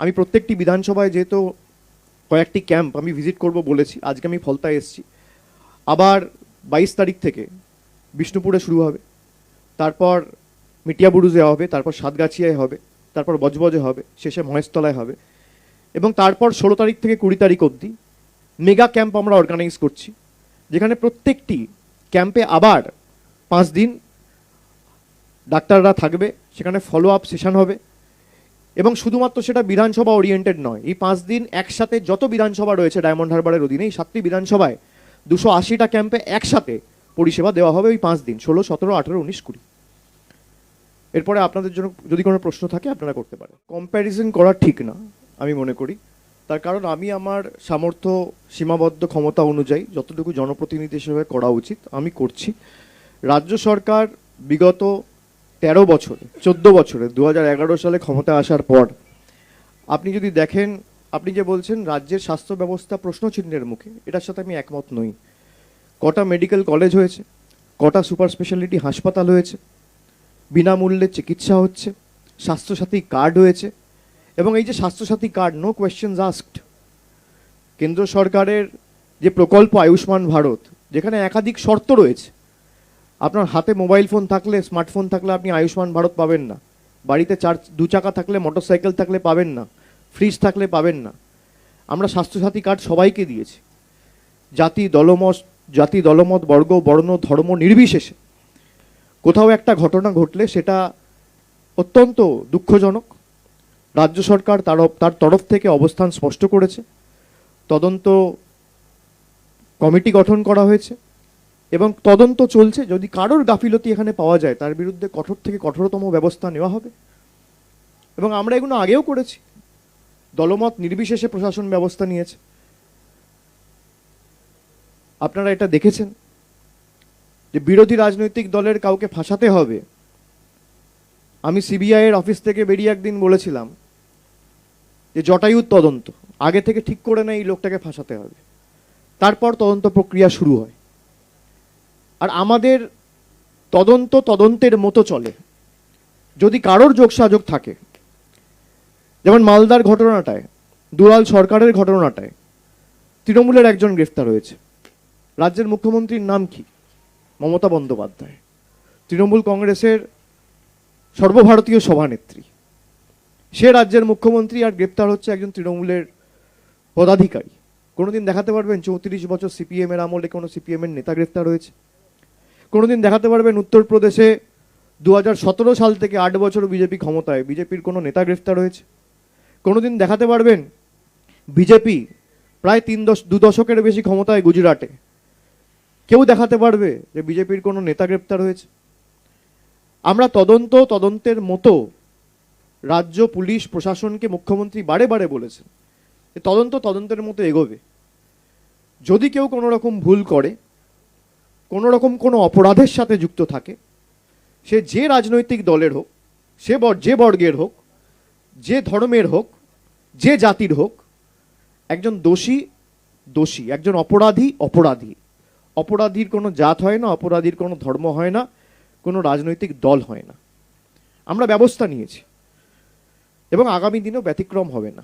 আমি প্রত্যেকটি বিধানসভায় যেহেতু কয়েকটি ক্যাম্প আমি ভিজিট করব বলেছি, আজকে আমি ফলতায় এসেছি। আবার বাইশ তারিখ থেকে বিষ্ণুপুরে শুরু হবে, তারপর মিটিয়াবুরুজে হবে, তারপর সাতগাছিয়ায় হবে, তারপর বজবজে হবে, শেষে মহেশতলায় হবে এবং তারপর ষোলো তারিখ থেকে কুড়ি তারিখ অবধি মেগা ক্যাম্প আমরা অর্গানাইজ করছি, যেখানে প্রত্যেকটি ক্যাম্পে আবার পাঁচ দিন ডাক্তাররা থাকবে, সেখানে ফলো আপ সেশন হবে এবং শুধুমাত্র সেটা বিধানসভা ওরিয়েন্টেড নয়। এই পাঁচ দিন একসাথে যত বিধানসভা রয়েছে ডায়মন্ড হারবারের অধীনে, এই সাতটি বিধানসভায় দুশো আশিটা ক্যাম্পে একসাথে পরিষেবা দেওয়া হবে ওই পাঁচ দিন, ষোলো, সতেরো, আঠেরো, উনিশ, কুড়ি। এরপরে আপনাদের জন্য যদি কোনো প্রশ্ন থাকে, আপনারা করতে পারেন। কম্প্যারিজন করা ঠিক না, আমি মনে করি। তার কারণ আমি আমার সামর্থ্য, সীমাবদ্ধ ক্ষমতা অনুযায়ী যতটুকু জনপ্রতিনিধি হিসেবে করা উচিত, আমি করছি। রাজ্য সরকার বিগত তেরো বছরে, চোদ্দ বছরে দু সালে ক্ষমতা আসার পর, আপনি যদি দেখেন, আপনি যে বলছেন রাজ্যের স্বাস্থ্য ব্যবস্থা প্রশ্নচিহ্নের মুখে, এটার সাথে আমি একমত নই। কটা মেডিকেল কলেজ হয়েছে, কটা সুপার স্পেশালিটি হাসপাতাল হয়েছে, বিনামূল্যে চিকিৎসা হচ্ছে, স্বাস্থ্যসাথী কার্ড হয়েছে, এবং এই যে Swasthya Sathi card no questions asked কেন্দ্র সরকারের যে প্রকল্প আয়ুষ্মান ভারত, যেখানে একাধিক শর্ত রয়েছে আপনার হাতে মোবাইল ফোন থাকলে, স্মার্টফোন থাকলে আপনি আয়ুষ্মান ভারত পাবেন না। বাড়িতে চার দু চাকা থাকলে, মোটরসাইকেল থাকলে পাবেন না। ফ্রিজ থাকলে পাবেন না। আমরা স্বাস্থ্যসাথী কার্ড সবাইকে দিয়েছি। জাতি দলমত জাতি দলমত, বর্গ, বর্ণ, ধর্ম নির্বিশেষে। কোথাও একটা ঘটনা ঘটলে সেটা অত্যন্ত দুঃখজনক। রাজ্য সরকার তার তার তরফ থেকে অবস্থান স্পষ্ট করেছে। তদন্ত কমিটি গঠন করা হয়েছে। এবং তদন্ত চলছে, যদি কারোর গাফিলতি এখানে পাওয়া যায়, তার বিরুদ্ধে কঠোর থেকে কঠোরতম ব্যবস্থা নেওয়া হবে। এবং আমরা এগুলো আগেও করেছি। দলমত নির্বিশেষে প্রশাসন ব্যবস্থা নিয়েছে। আপনারা এটা দেখেছেন যে বিরোধী রাজনৈতিক দলের কাউকে ফাঁসাতে হবে। আমি সিবিআই এর অফিস থেকে বেরিয়ে একদিন বলেছিলাম যে জটায়ুর তদন্ত, আগে থেকে ঠিক করে নেয় এই লোকটাকে ফাঁসাতে হবে। তারপর তদন্ত প্রক্রিয়া শুরু হয়। আমাদের তদন্ত তদন্তের মতো চলে। যদি কারোর যোগসাযোগ থাকে, যেমন মালদার ঘটনাটায়, দুলাল সরকারের ঘটনাটায়, তৃণমূলের একজন গ্রেফতার হয়েছে। রাজ্যের মুখ্যমন্ত্রীর নাম কি? মমতা বন্দ্যোপাধ্যায়। তৃণমূল কংগ্রেসের সর্বভারতীয় সভানেত্রী। সে রাজ্যের মুখ্যমন্ত্রী আর গ্রেপ্তার হচ্ছে একজন তৃণমূলের পদাধিকারী। কোনোদিন দেখাতে পারবেন, চৌত্রিশ বছর সিপিএমের আমলে কোনো সিপিএমের নেতা গ্রেপ্তার হয়েছে? কোনোদিন দেখাতে পারবেন উত্তরপ্রদেশে দু সতেরো সাল থেকে আট বছর বিজেপি ক্ষমতায়। বিজেপির কোনো নেতা গ্রেফতার হয়েছে? কোনোদিন দেখাতে পারবেন বিজেপি প্রায় তিন দশ, দু দশকের বেশি ক্ষমতায় গুজরাটে? কেউ দেখাতে পারবে যে বিজেপির কোনো নেতা গ্রেপ্তার হয়েছে? আমরা তদন্ত, তদন্তের মতো রাজ্য, পুলিশ, প্রশাসনকে মুখ্যমন্ত্রী বারে বারে বলেছেন তদন্ত তদন্তের মতো এগোবে। যদি কেউ কোনো রকম ভুল করে কোনো রকম কোনো অপরাধের সাথে যুক্ত থাকে। সে যে রাজনৈতিক দলের হোক, সে যে বর্গের হোক, যে ধর্মের হোক, যে জাতির হোক, একজন দোষী দোষী, একজন অপরাধী অপরাধী। অপরাধীর কোনো জাত হয় না, অপরাধীর কোনো ধর্ম হয় না, কোনো রাজনৈতিক দল হয় না। আমরা ব্যবস্থা নিয়েছি এবং আগামী দিনেও ব্যতিক্রম হবে না।